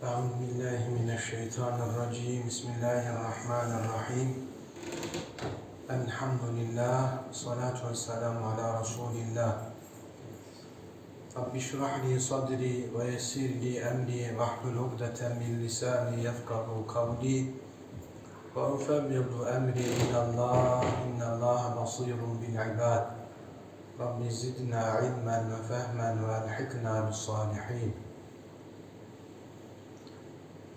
أعوذ بالله من الشيطان الرجيم. بسم الله الرحمن الرحيم. الحمد لله والصلاة والسلام على رسول الله. رب اشرح لي صدري ويسر لي أمري. واحلل عقدة من لساني يفقه قولي. وأفوض أمري إلى الله. إن الله بصير بالعباد. رب زدنا علما وفهما وألحقنا بالصالحين.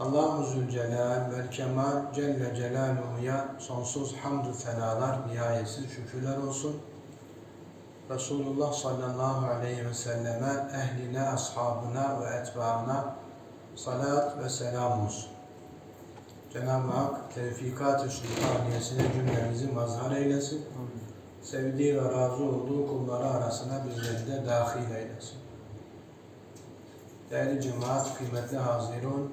Allahu Zülcelal ve Kemal Celle Celaluhu'ya sonsuz hamdü senalar, nihayetsiz şükürler olsun. Resulullah sallallahu aleyhi ve selleme, ehline, ashabına ve etbaına salat ve selam olsun. Cenab-ı Hak tevfikat-ı sultaniyesine cümlemizi mazhar eylesin. Sevdiği ve razı olduğu kulları arasına bizleri de dahil eylesin. Değerli cemaat, kıymetli hazirun,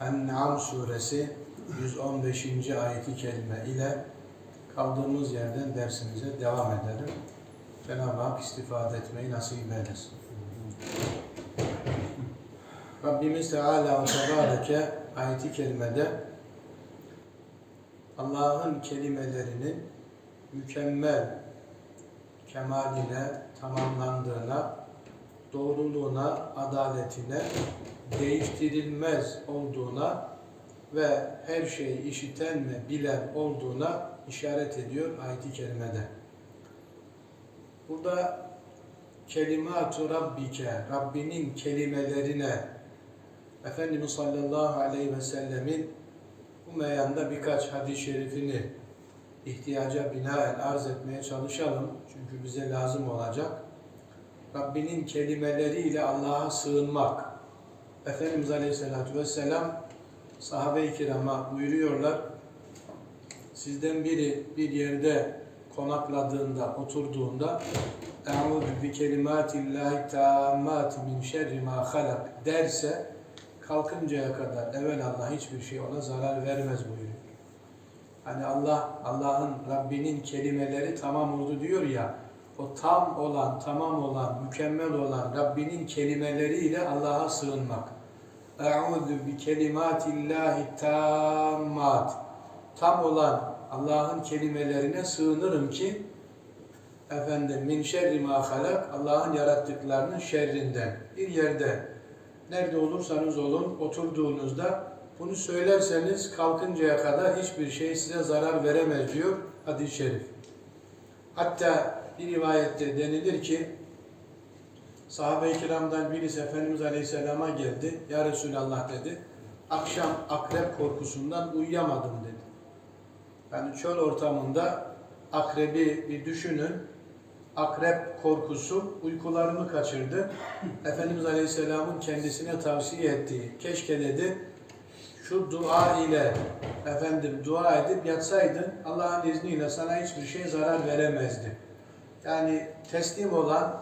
En'am suresi 115. ayeti kelime ile kaldığımız yerden dersimize devam edelim. Cenab-ı Hak istifade etmeyi nasip eylesin. Rabbimiz Teala ve Tebareke ayeti kerimede Allah'ın kelimelerinin mükemmel kemaline, tamamlandığına, doğruluğuna, adaletine, değiştirilmez olduğuna ve her şeyi işiten ve bilen olduğuna işaret ediyor ayet-i kerimede. Burada kelimatu rabbike, Rabbinin kelimelerine Efendimiz sallallahu aleyhi ve sellemin bu meyanda birkaç hadis-i şerifini ihtiyaca binaen arz etmeye çalışalım. Çünkü bize lazım olacak. Rabbinin kelimeleriyle Allah'a sığınmak. Efendimiz Aleyhisselatü Vesselam sahabe-i kirama buyuruyorlar. Sizden biri bir yerde konakladığında, oturduğunda Eûzü bi kelimâtillâhi tâmmâti min şerri mâ halak derse kalkıncaya kadar evvelallah hiçbir şey ona zarar vermez buyuruyor. Hani Allah, Allah'ın Rabbinin kelimeleri tamam oldu diyor ya, o tam olan, tamam olan, mükemmel olan Rabbinin kelimeleriyle Allah'a sığınmak. Eûzü bi kelimatillahi tammat. Tam olan Allah'ın kelimelerine sığınırım ki efendim min şerri ma halak Allah'ın yarattıklarının şerrinden. Bir yerde nerede olursanız olun oturduğunuzda bunu söylerseniz kalkıncaya kadar hiçbir şey size zarar veremez diyor hadis-i şerif. Hatta bir rivayette denilir ki sahabe-i kiramdan birisi Efendimiz Aleyhisselam'a geldi. Ya Resulallah dedi. Akşam akrep korkusundan uyuyamadım dedi. Yani çöl ortamında akrebi bir düşünün. Akrep korkusu uykularımı kaçırdı. Efendimiz Aleyhisselam'ın kendisine tavsiye ettiği keşke dedi şu dua ile efendim dua edip yatsaydın Allah'ın izniyle sana hiçbir şey zarar veremezdi. Yani teslim olan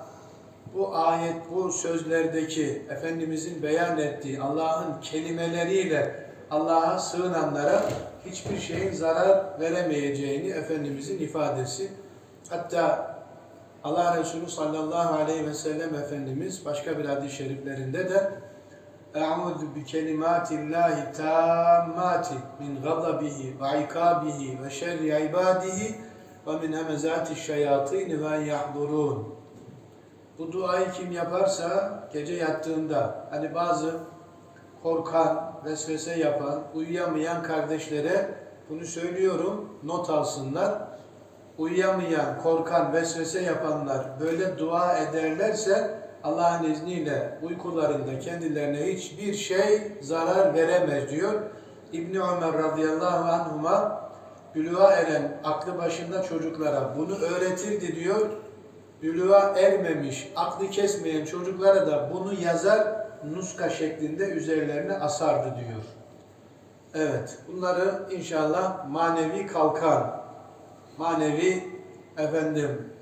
bu ayet, bu sözlerdeki Efendimizin beyan ettiği Allah'ın kelimeleriyle Allah'a sığınanlara hiçbir şeyin zarar veremeyeceğini Efendimizin ifadesi. Hatta Allah Resulü sallallahu aleyhi ve sellem Efendimiz başka bir hadis-i şeriflerinde de Eûzü bi kelimâtillâhi tâmmâti min gadabihi ve ikâbihi ve şerri ibâdihi hemezâti şeyâtîni ve yahdurûn. Bu duayı kim yaparsa gece yattığında hani bazı korkan, vesvese yapan, uyuyamayan kardeşlere bunu söylüyorum, not alsınlar. Uyuyamayan, korkan, vesvese yapanlar böyle dua ederlerse Allah'ın izniyle uykularında kendilerine hiçbir şey zarar veremez diyor. İbni Ömer radıyallahu anhuma bülüğa eren aklı başında çocuklara bunu öğretirdi diyor. Bülüğa ermemiş, aklı kesmeyen çocuklara da bunu yazar, nuska şeklinde üzerlerine asardı diyor. Evet, bunları inşallah manevi kalkan, manevi efendim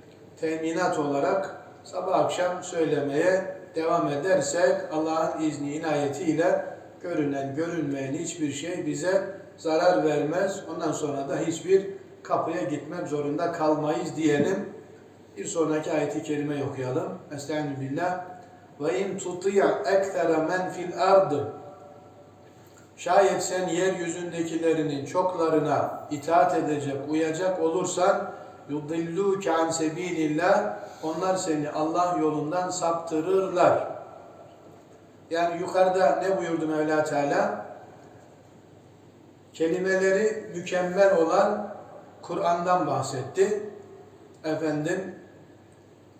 teminat olarak sabah akşam söylemeye devam edersek Allah'ın izni inayetiyle görünen görünmeyen hiçbir şey bize zarar vermez. Ondan sonra da hiçbir kapıya gitmek zorunda kalmayız diyelim. Bir sonraki ayeti kerime okuyalım. Estaizu billah. ve in tuti'a ekthera men fil ardı Şayet sen yeryüzündekilerinin çoklarına itaat edecek, uyacak olursan yudilluke an sebilillah onlar seni Allah yolundan saptırırlar. Yani yukarıda ne buyurdu Mevla Teala? Kelimeleri mükemmel olan Kur'an'dan bahsetti. Efendim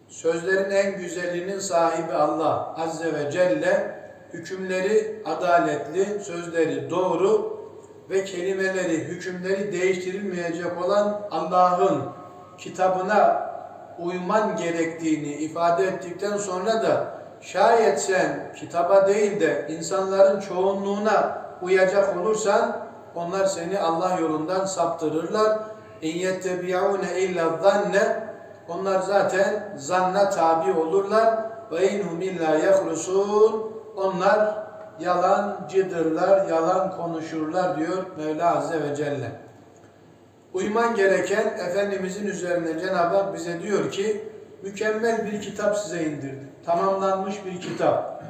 sözlerin en güzelinin sahibi Allah Azze ve Celle hükümleri adaletli, sözleri doğru ve kelimeleri, hükümleri değiştirilmeyecek olan Allah'ın kitabına uyman gerektiğini ifade ettikten sonra da şayet sen kitaba değil de insanların çoğunluğuna uyacak olursan onlar seni Allah yolundan saptırırlar. İn yettebi'une illa zanne onlar zaten zanna tabi olurlar ve inhum illa yahrusun onlar yalancıdırlar, yalan konuşurlar diyor Mevla Azze ve Celle. Uyman gereken Efendimizin üzerine Cenab-ı Hak bize diyor ki mükemmel bir kitap size indirdi. Tamamlanmış bir kitap.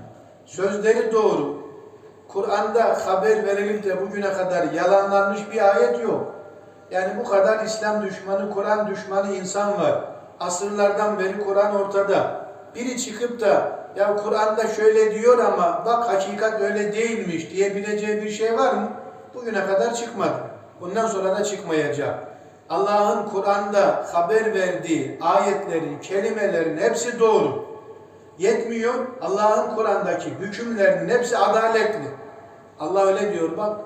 Sözleri doğru. Kur'an'da haber verilip de bugüne kadar yalanlanmış bir ayet yok. Yani bu kadar İslam düşmanı, Kur'an düşmanı insan var. Asırlardan beri Kur'an ortada. Biri çıkıp da ya Kur'an'da şöyle diyor ama bak hakikat öyle değilmiş diyebileceği bir şey var mı? Bugüne kadar çıkmadı. Bundan sonra da çıkmayacak. Allah'ın Kur'an'da haber verdiği ayetlerin, kelimelerin hepsi doğru. Yetmiyor. Allah'ın Kur'an'daki hükümlerinin hepsi adaletli. Allah öyle diyor bak.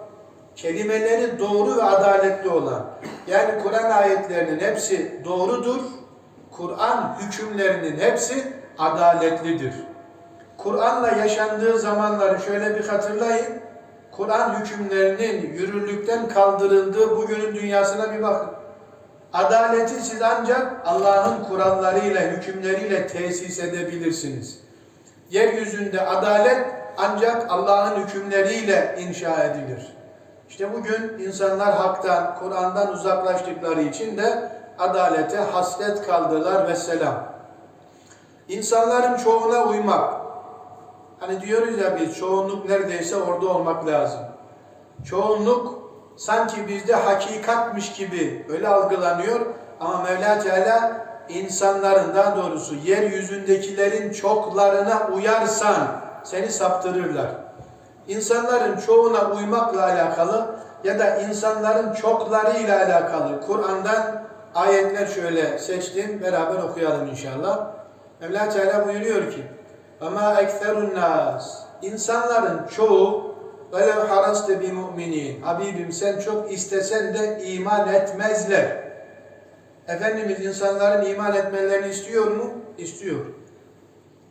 Kelimeleri doğru ve adaletli olan. Yani Kur'an ayetlerinin hepsi doğrudur. Kur'an hükümlerinin hepsi adaletlidir. Kur'an'la yaşandığı zamanları şöyle bir hatırlayın. Kur'an hükümlerinin yürürlükten kaldırıldığı bugünün dünyasına bir bakın. Adaleti siz ancak Allah'ın kurallarıyla, hükümleriyle tesis edebilirsiniz. Yeryüzünde adalet ancak Allah'ın hükümleriyle inşa edilir. İşte bugün insanlar haktan, Kur'an'dan uzaklaştıkları için de adalete hasret kaldılar ve selam. İnsanların çoğuna uymak. Hani diyoruz ya biz çoğunluk neredeyse orada olmak lazım. Çoğunluk sanki bizde hakikatmiş gibi öyle algılanıyor ama Mevla Teala insanların daha doğrusu yeryüzündekilerin çoklarına uyarsan seni saptırırlar. İnsanların çoğuna uymakla alakalı ya da insanların çoklarıyla alakalı Kur'an'dan ayetler şöyle seçtim beraber okuyalım inşallah. Mevla Teala buyuruyor ki ama ekserun nas insanların çoğu haraste bi müminin Habibim sen çok istesen de iman etmezler. Efendimiz insanların iman etmelerini istiyor mu? İstiyor.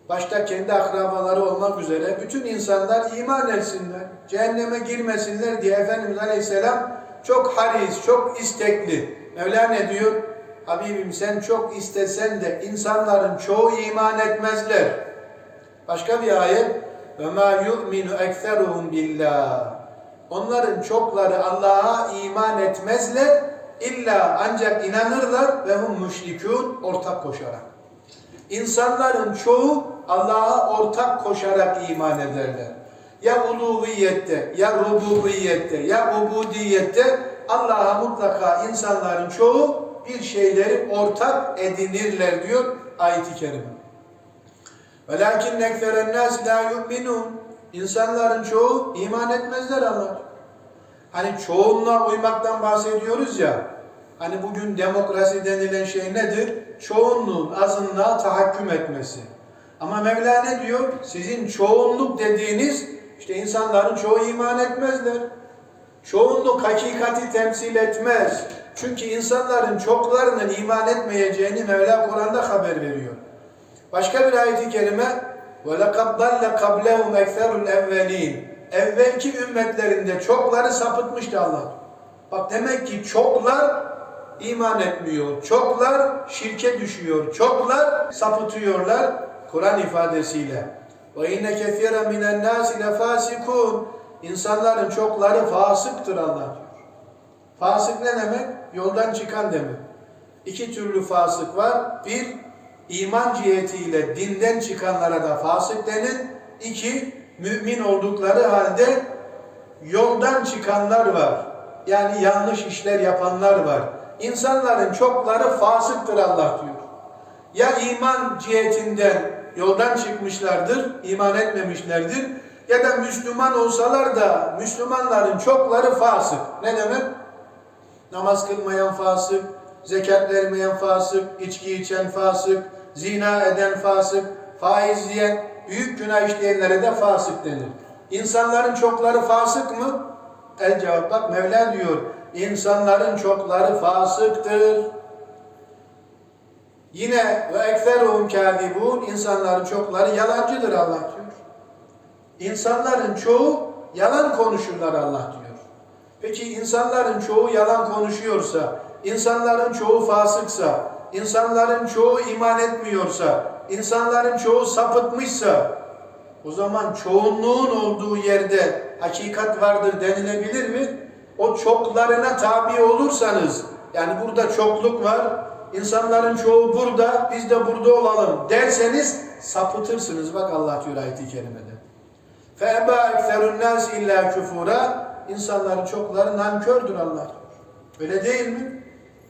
Başta kendi akrabaları olmak üzere bütün insanlar iman etsinler. Cehenneme girmesinler diye Efendimiz Aleyhisselam çok haris, çok istekli. Mevla ne diyor? Habibim sen çok istesen de insanların çoğu iman etmezler. Başka bir ayet ve ma yu'minu ekseruhum billah. Onların çokları Allah'a iman etmezler illa ancak inanırlar ve hum müşrikun ortak koşarak. İnsanların çoğu Allah'a ortak koşarak iman ederler. Ya uluhiyette, ya rububiyette, ya ubudiyette Allah'a mutlaka insanların çoğu bir şeyleri ortak edinirler diyor ayet-i kerime. Velakin ekferen nas la yu'minun. İnsanların çoğu iman etmezler Allah. Hani çoğunluğa uymaktan bahsediyoruz ya. Hani bugün demokrasi denilen şey nedir? Çoğunluğun azınlığa tahakküm etmesi. Ama Mevla ne diyor? Sizin çoğunluk dediğiniz işte insanların çoğu iman etmezler. Çoğunluk hakikati temsil etmez. Çünkü insanların çoklarının iman etmeyeceğini Mevla Kur'an'da haber veriyor. Başka bir ayet-i kerime وَلَقَدْ ضَلَّ قَبْلَهُمْ اَكْثَرُ الْاَوَّلِينَ Evvelki ümmetlerinde çokları sapıtmıştı Allah. Bak demek ki çoklar iman etmiyor. Çoklar şirke düşüyor. Çoklar sapıtıyorlar Kur'an ifadesiyle. وَاِنَّ كَثِيرًا مِنَ النَّاسِ لَفَاسِكُونَ İnsanların çokları fasıktır Allah diyor. Fasık ne demek? Yoldan çıkan demek. İki türlü fasık var. Bir, iman cihetiyle dinden çıkanlara da fasık denir. İki, mümin oldukları halde yoldan çıkanlar var. Yani yanlış işler yapanlar var. İnsanların çokları fasıktır Allah diyor. Ya iman cihetinden yoldan çıkmışlardır, iman etmemişlerdir ya da Müslüman olsalar da Müslümanların çokları fasık. Ne demek? Namaz kılmayan fasık, zekat vermeyen fasık, içki içen fasık, zina eden fasık, faiz yiyen, büyük günah işleyenlere de fasık denir. İnsanların çokları fasık mı? El cevap bak Mevla diyor. İnsanların çokları fasıktır. Yine ve ekseruhum kâzibûn insanların çokları yalancıdır Allah diyor. İnsanların çoğu yalan konuşurlar Allah diyor. Peki insanların çoğu yalan konuşuyorsa, insanların çoğu fasıksa, insanların çoğu iman etmiyorsa, insanların çoğu sapıtmışsa, o zaman çoğunluğun olduğu yerde hakikat vardır denilebilir mi? O çoklarına tabi olursanız, yani burada çokluk var, insanların çoğu burada, biz de burada olalım derseniz sapıtırsınız. Bak Allah diyor ayet-i kerimede. فَاَبَا اَكْثَرُ النَّاسِ اِلَّا كُفُورًا İnsanların çokları nankördür Allah diyor. Öyle değil mi?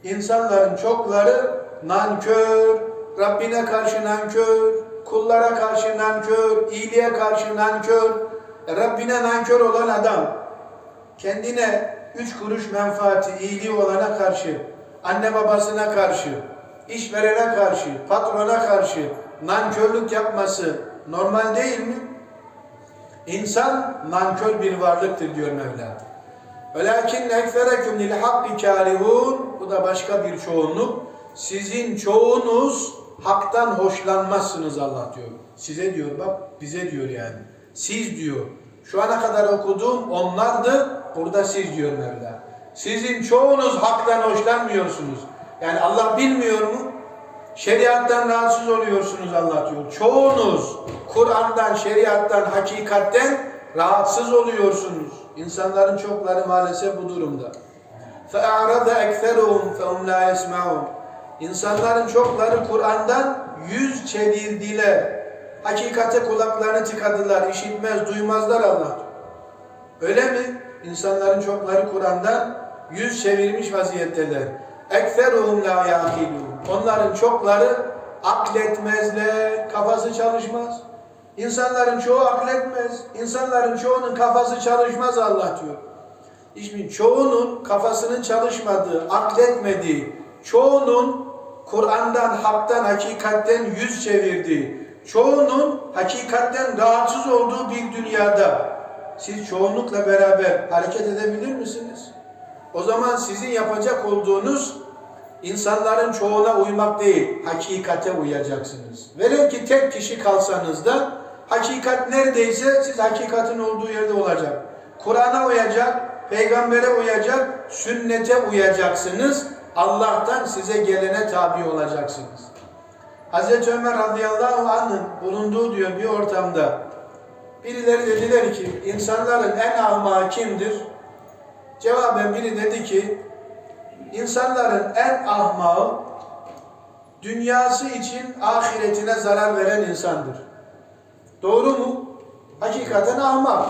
İnsanların çokları nankör, Rabbine karşı nankör, kullara karşı nankör, iyiliğe karşı nankör. E, Rabbine nankör olan adam, kendine üç kuruş menfaati, iyiliği olana karşı, anne babasına karşı, işverene karşı, patrona karşı nankörlük yapması normal değil mi? İnsan nankör bir varlıktır diyor Mevla. Velakin ekfereküm lil hakki karihun. Bu da başka bir çoğunluk Sizin çoğunuz haktan hoşlanmazsınız Allah diyor. Size diyor bak bize diyor yani. Siz diyor. Şu ana kadar okuduğum onlardı. Burada siz diyor Mevla. Sizin çoğunuz haktan hoşlanmıyorsunuz. Yani Allah bilmiyor mu? Şeriattan rahatsız oluyorsunuz Allah diyor. Çoğunuz Kur'an'dan, şeriattan, hakikatten rahatsız oluyorsunuz. İnsanların çokları maalesef bu durumda. فَاَعْرَضَ اَكْثَرُهُمْ فَهُمْ لَا يَسْمَعُونَ İnsanların çokları Kur'an'dan yüz çevirdiler. Hakikate kulaklarını tıkadılar, işitmez, duymazlar Allah. Öyle mi? İnsanların çokları Kur'an'dan yüz çevirmiş vaziyetteler. Ekferuhum la yaqilun. Onların çokları akletmezler, kafası çalışmaz. İnsanların çoğu akletmez. İnsanların çoğunun kafası çalışmaz Allah diyor. İşte çoğunun kafasının çalışmadığı, akletmediği, çoğunun Kur'an'dan, haktan, hakikatten yüz çevirdiği, çoğunun hakikatten rahatsız olduğu bir dünyada siz çoğunlukla beraber hareket edebilir misiniz? O zaman sizin yapacak olduğunuz insanların çoğuna uymak değil, hakikate uyacaksınız. Velev ki tek kişi kalsanız da hakikat neredeyse siz hakikatin olduğu yerde olacak. Kur'an'a uyacak, peygambere uyacak, sünnete uyacaksınız. Allah'tan size gelene tabi olacaksınız. Hazreti Ömer radıyallahu anh'ın bulunduğu diyor bir ortamda birileri dediler ki insanların en ahmağı kimdir? Cevaben biri dedi ki insanların en ahmağı dünyası için ahiretine zarar veren insandır. Doğru mu? Hakikaten ahmak.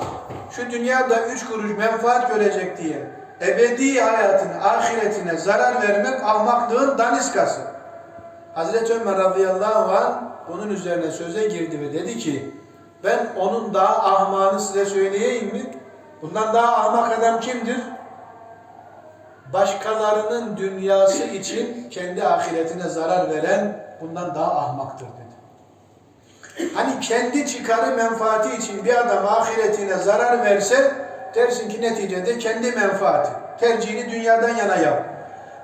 Şu dünyada üç kuruş menfaat görecek diye ebedi hayatın ahiretine zarar vermek ahmaklığın daniskası. Hazreti Ömer radıyallahu anh bunun üzerine söze girdi ve dedi ki ben onun daha ahmağını size söyleyeyim mi? Bundan daha ahmak adam kimdir? Başkalarının dünyası için kendi ahiretine zarar veren bundan daha ahmaktır dedi. Hani kendi çıkarı menfaati için bir adam ahiretine zarar verse dersin ki neticede kendi menfaati. Tercihini dünyadan yana yap.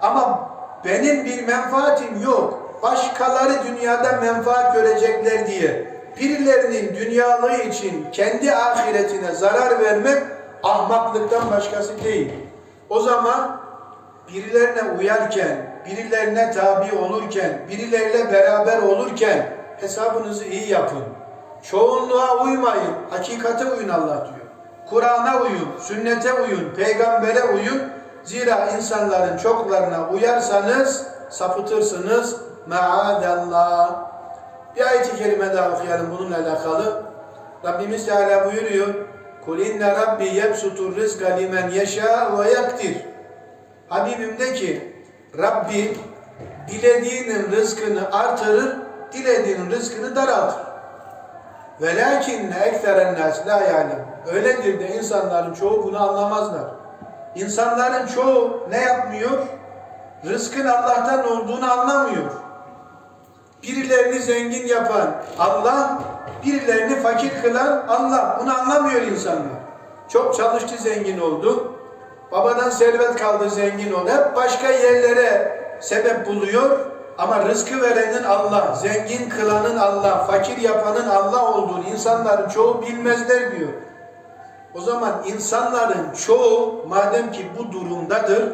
Ama benim bir menfaatim yok. Başkaları dünyada menfaat görecekler diye birilerinin dünyalığı için kendi ahiretine zarar vermek ahmaklıktan başkası değil. O zaman birilerine uyarken, birilerine tabi olurken, birileriyle beraber olurken hesabınızı iyi yapın. Çoğunluğa uymayın, hakikate uyun Allah diyor. Kur'an'a uyun, sünnete uyun, peygambere uyun. Zira insanların çoklarına uyarsanız sapıtırsınız. Maadallah. Bir ayet-i kerime daha okuyalım bununla alakalı. Rabbimiz Teala buyuruyor. Kul inne rabbi yebsutur rizqa limen yeşâ ve yaktir. Habibim de ki Rabbi dilediğinin rızkını artırır, dilediğinin rızkını daraltır. Velakinne ekseren nas la ya'lem. Öyledir de insanların çoğu bunu anlamazlar. İnsanların çoğu ne yapmıyor? Rızkın Allah'tan olduğunu anlamıyor. Birilerini zengin yapan Allah, birilerini fakir kılan Allah. Bunu anlamıyor insanlar. Çok çalıştı zengin oldu. Babadan servet kaldı zengin oldu. Hep başka yerlere sebep buluyor. Ama rızkı verenin Allah, zengin kılanın Allah, fakir yapanın Allah olduğunu insanların çoğu bilmezler diyor. O zaman insanların çoğu madem ki bu durumdadır,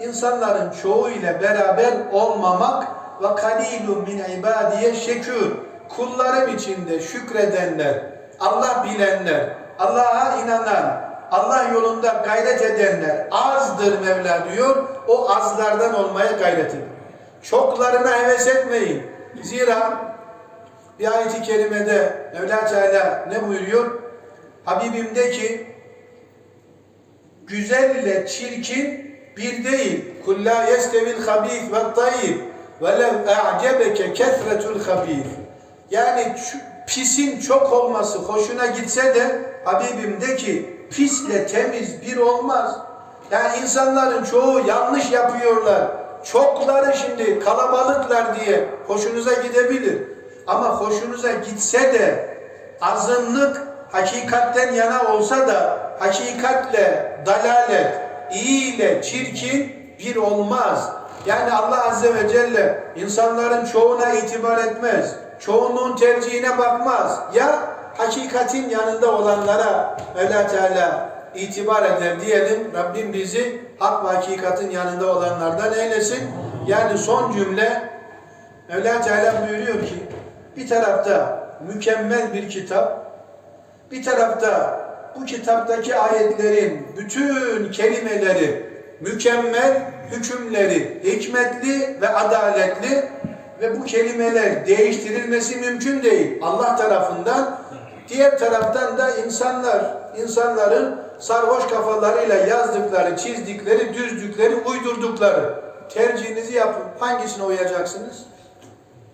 insanların çoğu ile beraber olmamak ve kalilu min ibadiye şekür. Kullarım içinde şükredenler, Allah bilenler, Allah'a inanan, Allah yolunda gayret edenler azdır Mevla diyor. O azlardan olmaya gayret edin. Çoklarına heves etmeyin. Zira bir ayet-i kerimede Mevla Teala ne buyuruyor? Habibim de ki güzel ile çirkin bir değil. Kul la yestevil habith ve tayyib ve lev a'cebeke kesretul habith. Yani pisin çok olması hoşuna gitse de Habibim de ki pisle temiz bir olmaz. Yani insanların çoğu yanlış yapıyorlar. Çokları şimdi kalabalıklar diye hoşunuza gidebilir. Ama hoşunuza gitse de azınlık hakikatten yana olsa da hakikatle dalalet, iyi ile çirkin bir olmaz. Yani Allah Azze ve Celle insanların çoğuna itibar etmez. Çoğunluğun tercihine bakmaz. Ya hakikatin yanında olanlara Mevla Teala itibar eder diyelim. Rabbim bizi hak ve hakikatin yanında olanlardan eylesin. Yani son cümle Mevla Teala buyuruyor ki bir tarafta mükemmel bir kitap, bir tarafta bu kitaptaki ayetlerin bütün kelimeleri mükemmel, hükümleri hikmetli ve adaletli ve bu kelimeler değiştirilmesi mümkün değil Allah tarafından. Diğer taraftan da insanlar, insanların sarhoş kafalarıyla yazdıkları, çizdikleri, düzdükleri, uydurdukları tercihinizi yapın. Hangisine uyacaksınız?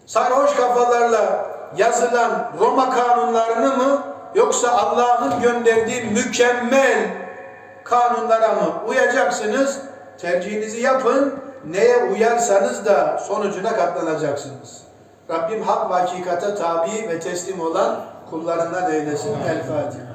sarhoş kafalarla yazılan Roma kanunlarını mı yoksa Allah'ın gönderdiği mükemmel kanunlara mı uyacaksınız? Tercihinizi yapın. Neye uyarsanız da sonucuna katlanacaksınız. Rabbim hak ve hakikate tabi ve teslim olan kullarından eylesin. El Fatiha.